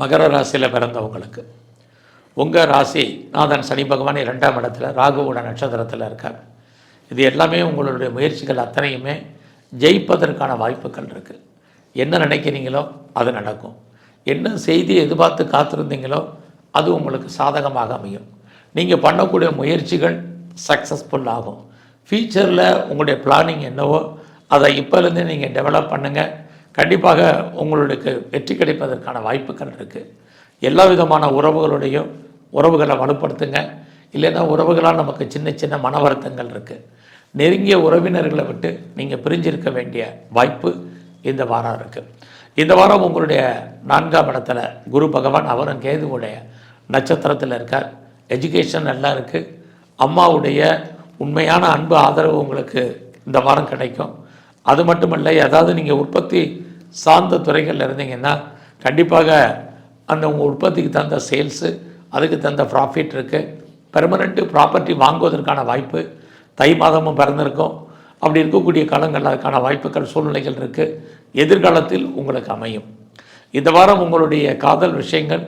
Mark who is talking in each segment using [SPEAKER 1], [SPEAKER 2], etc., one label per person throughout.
[SPEAKER 1] மகர ராசியில் பிறந்தவங்களுக்கு. உங்கள் ராசி நாதன் சனி பகவான் இரண்டாம் இடத்துல ராகுவோட நட்சத்திரத்தில் இருக்கார். இது எல்லாமே உங்களுடைய முயற்சிகள் அத்தனையுமே ஜெயிப்பதற்கான வாய்ப்புகள் இருக்குது என்ன நினைக்கிறீங்களோ அது நடக்கும். என்ன செய்தி எதிர்பார்த்து காத்திருந்தீங்களோ அது உங்களுக்கு சாதகமாக அமையும். நீங்கள் பண்ணக்கூடிய முயற்சிகள் சக்ஸஸ்ஃபுல் ஆகும். ஃபியூச்சரில் உங்களுடைய பிளானிங் என்னவோ அதை இப்போலேருந்தே நீங்கள் டெவலப் பண்ணுங்கள் கண்டிப்பாக உங்களுக்கு வெற்றி கிடைப்பதற்கான வாய்ப்புகள் இருக்குது எல்லா விதமான உறவுகளுடையும் உறவுகளை வலுப்படுத்துங்க. இல்லைன்னா உறவுகளால் நமக்கு சின்ன சின்ன மன வருத்தங்கள் இருக்குது நெருங்கிய உறவினர்களை விட்டு நீங்கள் பிரிஞ்சிருக்க வேண்டிய வாய்ப்பு இந்த வாரம் இருக்குது இந்த வாரம் உங்களுடைய நான்காம் இடத்துல குரு பகவான் அவரும் கேதுவுடைய நட்சத்திரத்தில் இருக்கார். எஜுகேஷன் நல்லா இருக்குது அம்மாவுடைய உண்மையான அன்பு ஆதரவு உங்களுக்கு இந்த வாரம் கிடைக்கும். அது மட்டுமல்ல ஏதாவது நீங்கள் உற்பத்தி சார்ந்த துறைகளில் இருந்தீங்கன்னா கண்டிப்பாக அந்த உங்கள் உற்பத்திக்கு தகுந்த சேல்ஸு அதுக்கு தகுந்த ப்ராஃபிட் இருக்குது பெர்மனெண்ட்டு ப்ராப்பர்ட்டி வாங்குவதற்கான வாய்ப்பு தை மாதமும் பிறந்திருக்கும். அப்படி இருக்கக்கூடிய காலங்கள் அதுக்கான வாய்ப்புகள் சூழ்நிலைகள் இருக்குது எதிர்காலத்தில் உங்களுக்கு அமையும். இந்த வாரம் உங்களுடைய காதல் விஷயங்கள்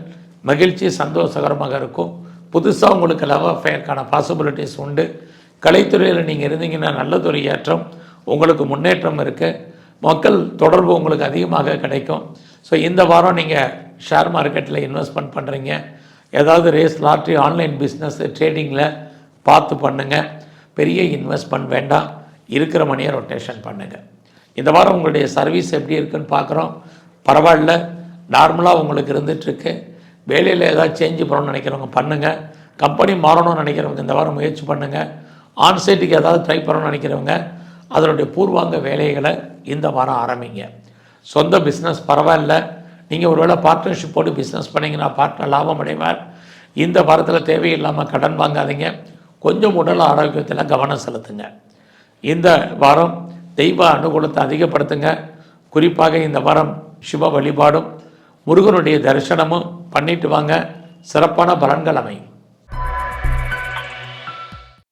[SPEAKER 1] மகிழ்ச்சி சந்தோஷகரமாக இருக்கும். புதுசாக உங்களுக்கு லவ் அஃபேருக்கான பாசிபிலிட்டிஸ் உண்டு. கலைத்துறையில் நீங்கள் இருந்தீங்கன்னா நல்லதொரு ஏற்றம் உங்களுக்கு முன்னேற்றம் இருக்குது மக்கள் தொடர்பு உங்களுக்கு அதிகமாக கிடைக்கும். ஸோ இந்த வாரம் நீங்கள் ஷேர் மார்க்கெட்டில் இன்வெஸ்ட்மெண்ட் பண்ணுறீங்க ஏதாவது ரேஸ் லாட்ரி ஆன்லைன் பிஸ்னஸ் ட்ரேடிங்கில் பார்த்து பண்ணுங்கள் பெரிய இன்வெஸ்ட்மெண்ட் வேண்டாம். இருக்கிற மணியை ரொட்டேஷன் பண்ணுங்கள் இந்த வாரம் உங்களுடைய சர்வீஸ் எப்படி இருக்குன்னு பார்க்குறோம். பரவாயில்ல. நார்மலாக உங்களுக்கு இருந்துகிட்ருக்கு வேலையில் ஏதாவது சேஞ்ச் பண்ணணும்னு நினைக்கிறவங்க பண்ணுங்கள் கம்பெனி மாறணும்னு நினைக்கிறவங்க இந்த வாரம் முயற்சி பண்ணுங்கள் ஆன்சைட்டுக்கு ஏதாவது ட்ரை பண்ணணும்னு நினைக்கிறவங்க அதனுடைய பூர்வாங்க வேலைகளை இந்த வாரம் ஆரம்பிங்க. சொந்த பிஸ்னஸ் பரவாயில்ல. நீங்கள் ஒருவேளை பார்ட்னர்ஷிப் போட்டு பிஸ்னஸ் பண்ணிங்கன்னா பார்ட்னர் லாபம் அடைவார். இந்த வாரத்தில் தேவையில்லாமல் கடன் வாங்காதீங்க. கொஞ்சம் உடல் ஆரோக்கியத்தில் கவனம் செலுத்துங்க. இந்த வாரம் தெய்வ அனுகூலத்தை அதிகப்படுத்துங்க. குறிப்பாக இந்த வாரம் சிவ வழிபாடும் முருகனுடைய தரிசனமும் பண்ணிட்டு வாங்க. சிறப்பான பலன்கள் அமையும்.